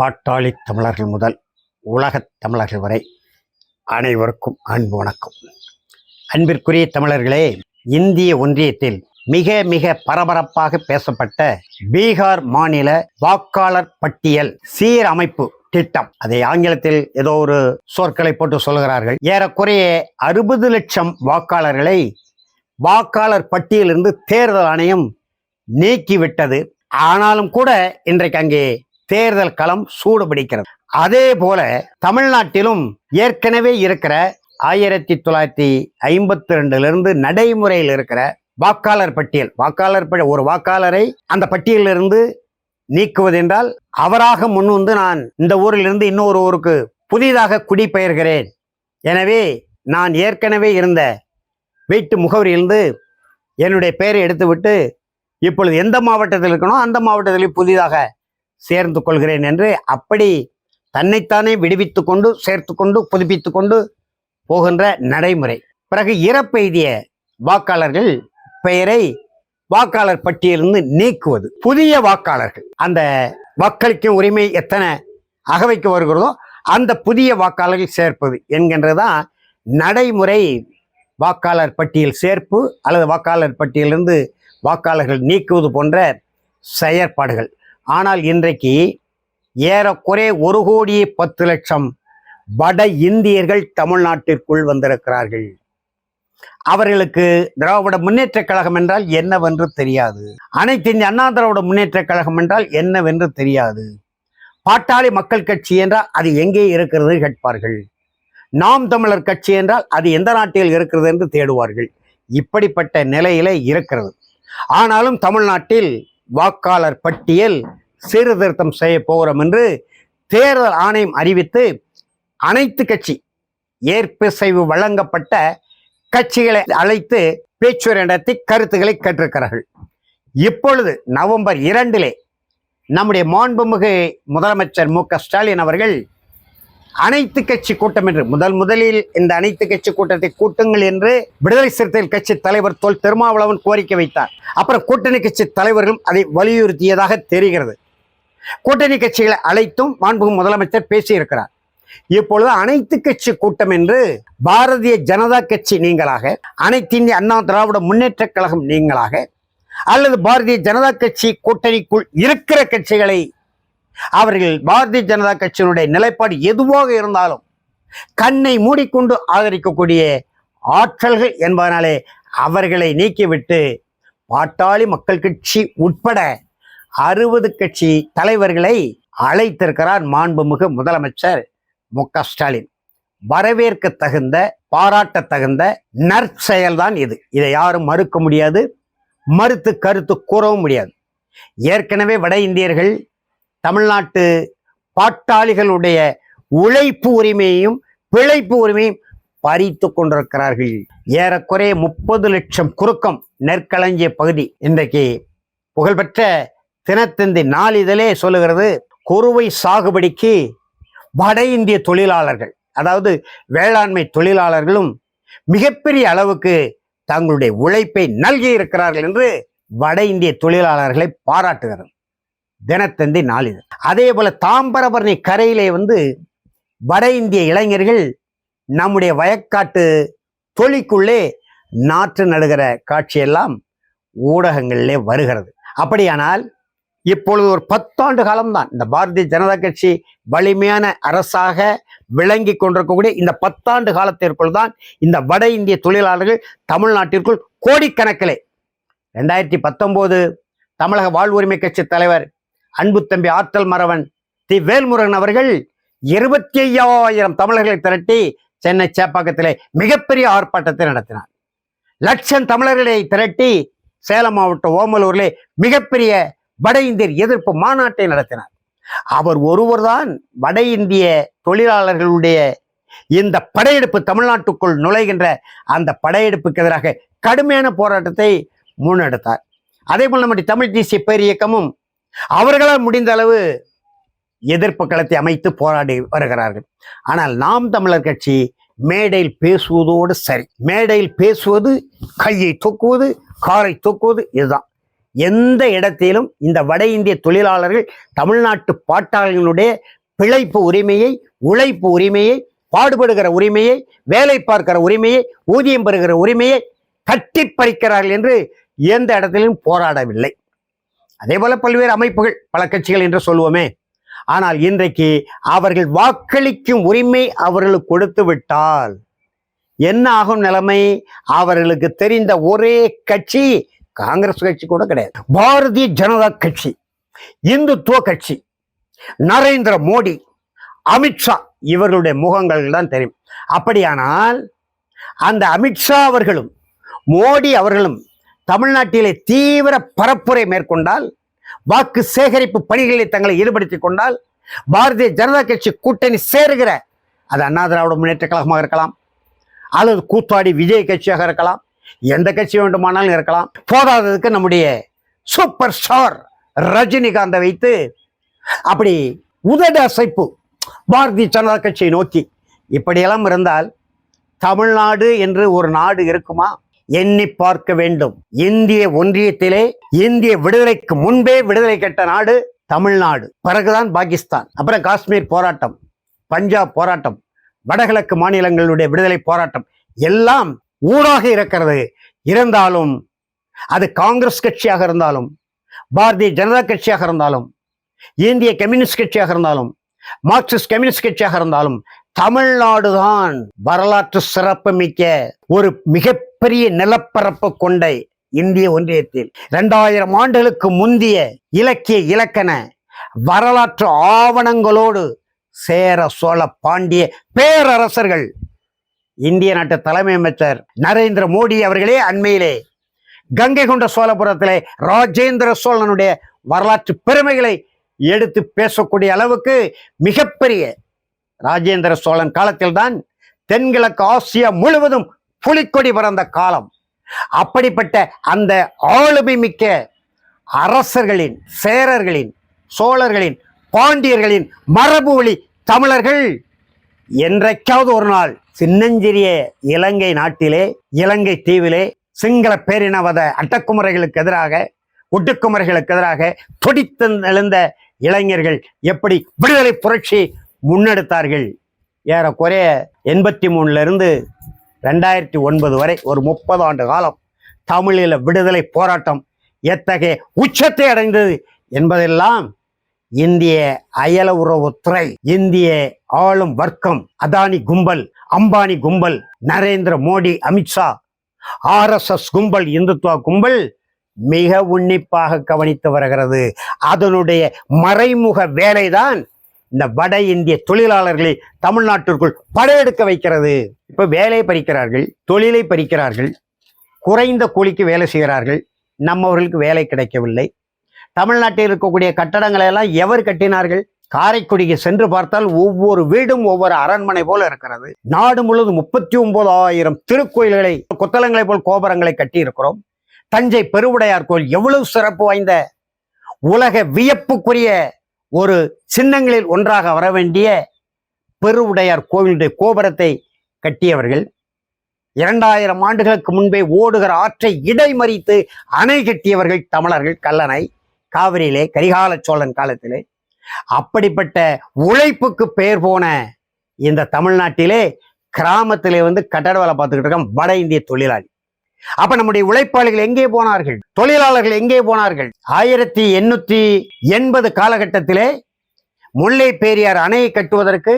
பாட்டாளி தமிழர்கள் முதல் உலகத் தமிழர்கள் வரை அனைவருக்கும் அன்பு வணக்கம். அன்பிற்குரிய தமிழர்களே இந்திய ஒன்றியத்தில் மிக மிக பரபரப்பாக பேசப்பட்ட பீகார் மாநில வாக்காளர் பட்டியல் சீரமைப்பு திட்டம். அதை ஆங்கிலத்தில் ஏதோ ஒரு சொற்களை போட்டு சொல்கிறார்கள் ஏறக்குறைய அறுபது லட்சம் வாக்காளர்களை வாக்காளர் பட்டியலிருந்து தேர்தல் ஆணையம் நீக்கிவிட்டது. ஆனாலும் கூட இன்றைக்கு அங்கே தேர்தல் களம் சூடு பிடிக்கிறது அதே போல தமிழ்நாட்டிலும் ஏற்கனவே இருக்கிற ஆயிரத்தி தொள்ளாயிரத்தி ஐம்பத்தி ரெண்டுலேருந்து நடைமுறையில் இருக்கிற வாக்காளர் பட்டியல் வாக்காளர் ஒரு வாக்காளரை அந்த பட்டியலிலிருந்து நீக்குவதென்றால் அவராக முன் வந்து நான் இந்த ஊரிலிருந்து இன்னொரு ஊருக்கு புதிதாக குடிபெயர்கிறேன். எனவே நான் ஏற்கனவே இருந்த வீட்டு முகவரியிலிருந்து என்னுடைய பெயரை எடுத்துவிட்டு இப்பொழுது எந்த மாவட்டத்தில் இருக்கணும் அந்த மாவட்டத்தில் புதிதாக சேர்ந்து கொள்கிறேன் என்று அப்படி தன்னைத்தானே விடுவித்து கொண்டு சேர்த்து கொண்டு புதுப்பித்து கொண்டு போகின்ற நடைமுறை. பிறகு இறப்பெய்திய வாக்காளர்கள் பெயரை வாக்காளர் பட்டியலிருந்து நீக்குவது. புதிய வாக்காளர்கள். அந்த வாக்களிக்கும் உரிமை எத்தனை அகவைக்கு வருகிறதோ அந்த புதிய வாக்காளர்கள் சேர்ப்பது என்கின்றதான் நடைமுறை வாக்காளர் பட்டியல் சேர்ப்பு அல்லது வாக்காளர் பட்டியலிருந்து வாக்காளர்கள் நீக்குவது போன்ற செயற்பாடுகள். ஆனால் இன்றைக்கு ஏறக்குறைய ஒரு கோடியே பத்து லட்சம் வட இந்தியர்கள் தமிழ்நாட்டிற்குள் வந்திருக்கிறார்கள். அவர்களுக்கு திராவிட முன்னேற்றக் கழகம் என்றால் என்னவென்று தெரியாது. அனைத்து இந்திய அண்ணா திராவிட முன்னேற்ற கழகம் என்றால் என்னவென்று தெரியாது. பாட்டாளி மக்கள் கட்சி என்றால் அது எங்கே இருக்கிறது கேட்பார்கள். நாம் தமிழர் கட்சி என்றால் அது எந்த நாட்டில் இருக்கிறது என்று தேடுவார்கள். இப்படிப்பட்ட நிலையில இருக்கிறது. ஆனாலும் தமிழ்நாட்டில் வாக்காளர் பட்டியல் சீர்திருத்தம் செய்ய போகிறோம் என்று தேர்தல் ஆணையம் அறிவித்து அனைத்து கட்சி ஏற்பிசைவு வழங்கப்பட்ட கட்சிகளை அழைத்து பேச்சுரை நடத்தி கருத்துக்களை கேட்டிருக்கிறார்கள். இப்பொழுது நவம்பர் இரண்டிலே நம்முடைய மாண்புமிகு முதலமைச்சர் மு க ஸ்டாலின் அவர்கள் அனைத்து கட்சி கூட்டம் என்று முதல் முதலில் இந்த அனைத்து கட்சி கூட்டத்தை கூட்டுங்கள் என்று விடுதலை சிறுத்தைகள் கட்சி தலைவர் தொல் திருமாவளவன் கோரிக்கை வைத்தார். அப்புறம் கூட்டணி கட்சி தலைவர்களும் அதை வலியுறுத்தியதாக தெரிகிறது. கூட்டணி கட்சிகளை அழைத்தும் மாண்புமிகு முதலமைச்சர் பேசியிருக்கிறார். இப்பொழுது அனைத்து கட்சி கூட்டம் என்று பாரதிய ஜனதா கட்சி நீங்களாக அனைத்து இந்திய அண்ணா திராவிட முன்னேற்ற கழகம் நீங்களாக அல்லது பாரதிய ஜனதா கட்சி கூட்டணிக்குள் இருக்கிற கட்சிகளை அவர்கள் பாரதிய ஜனதா கட்சியினுடைய நிலைப்பாடு எதுவாக இருந்தாலும் கண்ணை மூடிக்கொண்டு ஆதரிக்கக்கூடிய ஆற்றல்கள் என்பதனாலே அவர்களை நீக்கிவிட்டு பாட்டாளி மக்கள் கட்சி உட்பட அறுபது கட்சி தலைவர்களை அழைத்திருக்கிறார் மாண்புமிகு முதலமைச்சர் மு க ஸ்டாலின். வரவேற்க தகுந்த பாராட்ட தகுந்த நற்செயல்தான் இது. இதை யாரும் மறுக்க முடியாது மறுத்து கருத்து கூறவும் முடியாது. ஏற்கனவே வட இந்தியர்கள் தமிழ்நாட்டு பாட்டாளிகளுடைய உழைப்பு உரிமையையும் பிழைப்பு உரிமையும் பறித்து கொண்டிருக்கிறார்கள். ஏறக்குறைய முப்பது லட்சம் குறுக்கம் நெற்களஞ்சிய பகுதி. இன்றைக்கு புகழ்பெற்ற தினத்தந்தி நாளிதழே சொல்லுகிறது குறுவை சாகுபடிக்கு வட இந்திய தொழிலாளர்கள் அதாவது வேளாண்மை தொழிலாளர்களும் மிகப்பெரிய அளவுக்கு தங்களுடைய உழைப்பை நல்கி இருக்கிறார்கள் என்று வட இந்திய தொழிலாளர்களை பாராட்டுகிறது. தினத்தந்தி நாளிதழ். அதே போல தாம்பரபரணி கரையிலே வந்து வட இந்திய இளைஞர்கள் நம்முடைய வயக்காட்டு தொழிக்குள்ளே நாற்று நடுகிற காட்சியெல்லாம் ஊடகங்களிலே வருகிறது. அப்படியானால் இப்பொழுது ஒரு பத்தாண்டு காலம்தான். இந்த பாரதிய ஜனதா கட்சி வலிமையான அரசாக விளங்கி கொண்டிருக்கக்கூடிய இந்த பத்தாண்டு காலத்திற்குள் தான் இந்த வட இந்திய தொழிலாளர்கள் தமிழ்நாட்டிற்குள் கோடிக்கணக்கிலே. ரெண்டாயிரத்தி பத்தொம்போது தமிழக வாழ்வுரிமை கட்சி தலைவர் அன்பு தம்பி ஆற்றல் மறவன் தி வேல்முருகன் அவர்கள் இருபத்தி ஐயாயிரம் தமிழர்களை திரட்டி சென்னை சேப்பாக்கத்திலே மிகப்பெரிய ஆர்ப்பாட்டத்தை நடத்தினார். லட்சம் தமிழர்களை திரட்டி சேலம் மாவட்டம் ஓமலூரிலே மிகப்பெரிய வட இந்தியர் எதிர்ப்பு மாநாட்டை நடத்தினார். அவர் ஒருவர்தான் வட இந்திய தொழிலாளர்களுடைய இந்த படையெடுப்பு தமிழ்நாட்டுக்குள் நுழைகின்ற அந்த படையெடுப்புக்கு எதிராக கடுமையான போராட்டத்தை முன்னெடுத்தார். அதே போல் நம்முடைய தமிழ் தேசிய பேரியக்கமும் அவர்களால் முடிந்த அளவு எதிர்ப்பு களத்தை அமைத்து போராடி வருகிறார்கள். ஆனால் நாம் தமிழர் கட்சி மேடையில் பேசுவதோடு சரி. மேடையில் பேசுவது கையை தூக்குவது காரை தூக்குவது இதுதான். எந்த இடத்திலும் இந்த வட இந்திய தொழிலாளர்கள் தமிழ்நாட்டு பாட்டாளர்களுடைய பிழைப்பு உரிமையை உழைப்பு உரிமையை பாடுபடுகிற உரிமையை வேலை பார்க்கிற உரிமையை ஊதியம் பெறுகிற உரிமையை கட்டி பறிக்கிறார்கள் என்று எந்த இடத்திலும் போராடவில்லை. அதே போல பல்வேறு அமைப்புகள் பல கட்சிகள் என்று சொல்லுவோமே. ஆனால் இன்றைக்கு அவர்கள் வாக்களிக்கும் உரிமை அவர்களுக்கு கொடுத்து விட்டால் என்ன ஆகும் நிலைமை? அவர்களுக்கு தெரிந்த ஒரே கட்சி காங்கிரஸ் கட்சி கூட கிடையாது. பாரதிய ஜனதா கட்சி இந்துத்துவ கட்சி நரேந்திர மோடி அமித்ஷா இவர்களுடைய முகங்கள் தான் தெரியும். அப்படியானால் அந்த அமித்ஷா அவர்களும் மோடி அவர்களும் தமிழ்நாட்டிலே தீவிர பரப்புரை மேற்கொண்டால் வாக்கு சேகரிப்பு பணிகளில் தங்களை ஈடுபடுத்திக் கொண்டால் பாரதிய ஜனதா கட்சி கூட்டணி சேருகிற அது அண்ணா திராவிட முன்னேற்ற கழகமாக இருக்கலாம் அல்லது கூத்தாடி விஜய் கட்சியாக இருக்கலாம் எந்த கட்சி வேண்டுமானாலும் இருக்கலாம். போதாததுக்கு நம்முடைய சூப்பர் ஸ்டார் ரஜினிகாந்தை வைத்து அப்படி உதட அசைப்பு பாரதிய ஜனதா கட்சியை நோக்கி. இப்படியெல்லாம் இருந்தால் தமிழ்நாடு என்று ஒரு நாடு இருக்குமா? எண்ணி பார்க்க வேண்டும். இந்திய ஒன்றியத்திலே இந்திய விடுதலைக்கு முன்பே விடுதலை கெட்ட நாடு தமிழ்நாடு. பிறகுதான் பாகிஸ்தான். அப்புறம் காஷ்மீர் போராட்டம் பஞ்சாப் போராட்டம் வடகிழக்கு மாநிலங்களுடைய விடுதலை போராட்டம். எல்லாம் ஊடாக இருக்கிறது. இருந்தாலும் அது காங்கிரஸ் கட்சியாக இருந்தாலும் பாரதிய ஜனதா கட்சியாக இருந்தாலும் இந்திய கம்யூனிஸ்ட் கட்சியாக இருந்தாலும் மார்க்சிஸ்ட் கம்யூனிஸ்ட் கட்சியாக இருந்தாலும் தமிழ்நாடு தான் வரலாற்று சிறப்பு மிக்க ஒரு மிகப்பெரிய நிலப்பரப்பு கொண்ட இந்திய ஒன்றியத்தில். இரண்டாயிரம் ஆண்டுகளுக்கு முந்திய இலக்கிய இலக்கண வரலாற்று ஆவணங்களோடு சேர சோழ பாண்டிய பேரரசர்கள் இந்திய நாட்டு தலைமை அமைச்சர் நரேந்திர மோடி அவர்களே அண்மையிலே கங்கை கொண்ட சோழபுரத்திலே ராஜேந்திர சோழனுடைய வரலாற்று பெருமைகளை எடுத்து பேசக்கூடிய அளவுக்கு மிகப்பெரிய ராஜேந்திர சோழன் காலத்தில்தான் தென்கிழக்கு ஆசியா முழுவதும் புலிக்கொடி பிறந்த காலம். அப்படிப்பட்ட அந்த ஆளுமை மிக்க அரசர்களின் சேரர்களின் சோழர்களின் பாண்டியர்களின் மரபு வழி தமிழர்கள் என்றைக்காவது ஒரு நாள் சின்னஞ்சிறிய இலங்கை நாட்டிலே இலங்கை தீவிலே சிங்கள பேரினவத அட்டக்குமுறைகளுக்கு எதிராக ஒட்டுக்குமுறைகளுக்கு எதிராக துடித்து எழுந்த இளைஞர்கள் எப்படி விடுதலை புரட்சி முன்னெடுத்தார்கள்? ஏறக்குறைய எண்பத்தி மூணுலேருந்து ரெண்டாயிரத்தி ஒன்பது வரை ஒரு முப்பது ஆண்டு காலம் தமிழில் விடுதலை போராட்டம் எத்தகைய உச்சத்தை அடைந்தது என்பதெல்லாம் இந்திய அயல உறவுத்துறை இந்திய ஆளும் வர்க்கம் அதானி கும்பல் அம்பானி கும்பல் நரேந்திர மோடி அமித்ஷா ஆர்எஸ்எஸ் கும்பல் இந்துத்துவ கும்பல் மிக உன்னிப்பாக கவனித்து வருகிறது. அதனுடைய மறைமுக வேலைதான் இந்த வட இந்திய தொழிலாளர்களை தமிழ்நாட்டிற்குள் படையெடுக்க வைக்கிறது. இப்ப வேலை பறிக்கிறார்கள் தொழிலை பறிக்கிறார்கள் குறைந்த கூலிக்கு வேலை செய்கிறார்கள் நம்மவர்களுக்கு வேலை கிடைக்கவில்லை. தமிழ்நாட்டில் இருக்கக்கூடிய கட்டடங்களை எல்லாம் எவர் கட்டினார்கள்? காரைக்குடிக்கு சென்று பார்த்தால் ஒவ்வொரு வீடும் ஒவ்வொரு அரண்மனை போல இருக்கிறது. நாடு முழுவதும் முப்பத்தி ஒன்பதாயிரம் திருக்கோயில்களை கொத்தளங்களை போல் கோபுரங்களை கட்டியிருக்கிறோம். தஞ்சை பெருவுடையார் கோயில் எவ்வளவு சிறப்பு வாய்ந்த உலக வியப்புக்குரிய ஒரு சின்னங்களில் ஒன்றாக வர வேண்டிய பெருவுடையார் கோவிலுடைய கோபுரத்தை கட்டியவர்கள். இரண்டாயிரம் ஆண்டுகளுக்கு முன்பே ஓடுகிற ஆற்றை இடைமறித்து அணை கட்டியவர்கள் தமிழர்கள் கல்லணை. காவிரியிலே கரிகால சோழன் காலத்திலே அப்படிப்பட்ட உழைப்புக்கு பெயர் போன இந்த தமிழ்நாட்டிலே கிராமத்திலே வந்து கட்டட வேலை பார்த்துக்கிட்டு இருக்கான் வட இந்திய தொழிலாளி. அப்ப நம்முடைய உழைப்பாளிகள் எங்கே போனார்கள்? தொழிலாளர்கள் எங்கே போனார்கள்? ஆயிரத்தி எண்ணூத்தி எண்பது காலகட்டத்திலே முல்லை பெரியார் அணையை கட்டுவதற்கு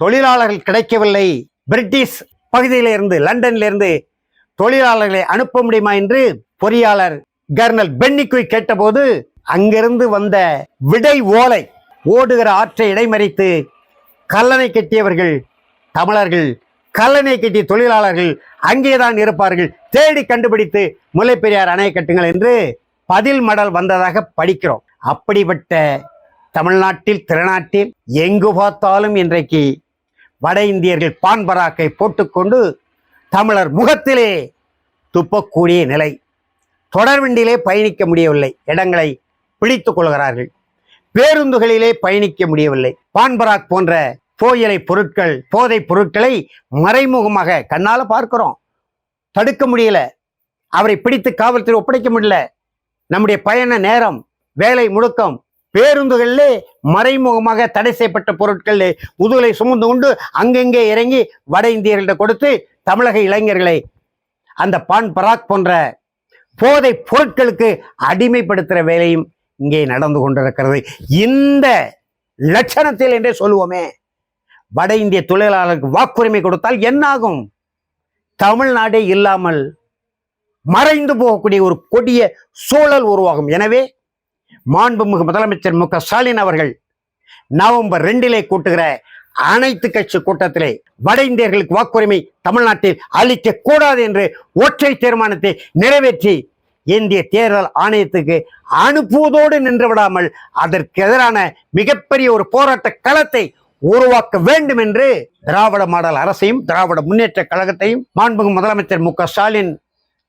தொழிலாளர்கள் கிடைக்கவில்லை. பிரிட்டிஷ் பகுதியில இருந்து லண்டன்ல இருந்து தொழிலாளர்களை அனுப்ப முடியுமா என்று பொறியாளர் கர்னல் பென்னிக்குய் கேட்டபோது அங்கிருந்து வந்த விடை ஓலை ஓடுகிற ஆற்றை இடைமறித்து கல்லணை கட்டியவர்கள் தமிழர்கள் கல்லணை கட்டிய தொழிலாளர்கள் அங்கேதான் இருப்பார்கள். தேடி கண்டுபிடித்து முல்லை பெரியார் அணை கட்டுங்கள் என்று பதில் மடல் வந்ததாக படிக்கிறோம். அப்படிப்பட்ட தமிழ்நாட்டில் திருநாட்டில் எங்கு பார்த்தாலும் இன்றைக்கு வட இந்தியர்கள் பான்பராக்கை போட்டுக்கொண்டு தமிழர் முகத்திலே துப்பக்கூடிய நிலை. தொடர்வண்டியிலே பயணிக்க முடியவில்லை. இடங்களை பிடித்துக் கொள்கிறார்கள். பேருந்துகளிலே பயணிக்க முடியவில்லை. பான்பராக் போன்ற போயிலை பொருட்கள் போதை பொருட்களை மறைமுகமாக கண்ணால் பார்க்கிறோம். தடுக்க முடியல. அவரை பிடித்து காவல்துறை ஒப்படைக்க முடியல. நம்முடைய பயண நேரம் வேலை முழுக்கம் பேருந்துகளிலே மறைமுகமாக தடை செய்யப்பட்ட பொருட்கள் முதுகலை சுமந்து கொண்டு அங்கங்கே இறங்கி வட இந்தியர்கள்ட்ட கொடுத்து தமிழக இளைஞர்களை அந்த பான் பராக் போன்ற போதை பொருட்களுக்கு அடிமைப்படுத்துகிற வேலையும் இங்கே நடந்து கொண்டிருக்கிறது. இந்த லட்சணத்தில் என்றே சொல்லுவோமே வட இந்திய தொழிலாளருக்கு வாக்குரிமை கொடுத்தால் என்னாகும்? தமிழ்நாடே இல்லாமல் மறைந்து போகக்கூடிய ஒரு கொடிய சூழல் உருவாகும். எனவே மாண்புமிகு முதலமைச்சர் மு க ஸ்டாலின் அவர்கள் நவம்பர் ரெண்டிலே கூட்டுகிற அனைத்து கட்சி கூட்டத்திலே வட இந்தியர்களுக்கு வாக்குரிமை தமிழ்நாட்டில் அளிக்க கூடாது என்று ஒற்றை தீர்மானத்தை நிறைவேற்றி இந்திய தேர்தல் ஆணையத்துக்கு அனுப்புவதோடு நின்று விடாமல் அதற்கு எதிரான மிகப்பெரிய ஒரு போராட்ட களத்தை உருவாக்க வேண்டும் என்று திராவிட மாடல் அரசையும் திராவிட முன்னேற்ற கழகத்தையும் மாண்புமிகு முதலமைச்சர் மு க ஸ்டாலின்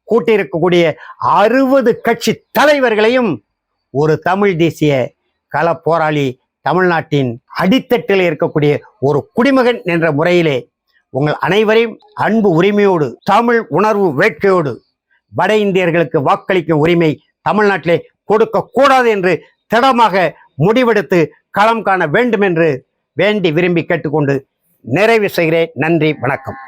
கூட்டியிருக்கக்கூடிய அறுபது கட்சி தலைவர்களையும் ஒரு தமிழ் தேசிய கள போராளி தமிழ்நாட்டின் அடித்தட்டில் இருக்கக்கூடிய ஒரு குடிமகன் என்ற முறையிலே உங்கள் அனைவரையும் அன்பு உரிமையோடு தமிழ் உணர்வு வேட்கையோடு வட இந்தியர்களுக்கு வாக்களிக்கும் உரிமை தமிழ்நாட்டிலே கொடுக்க கூடாது என்று திடமாக முடிவெடுத்து களம் காண வேண்டும் என்று வேண்டி விரும்பி கேட்டுக்கொண்டு நிறைவு செய்கிறேன். நன்றி வணக்கம்.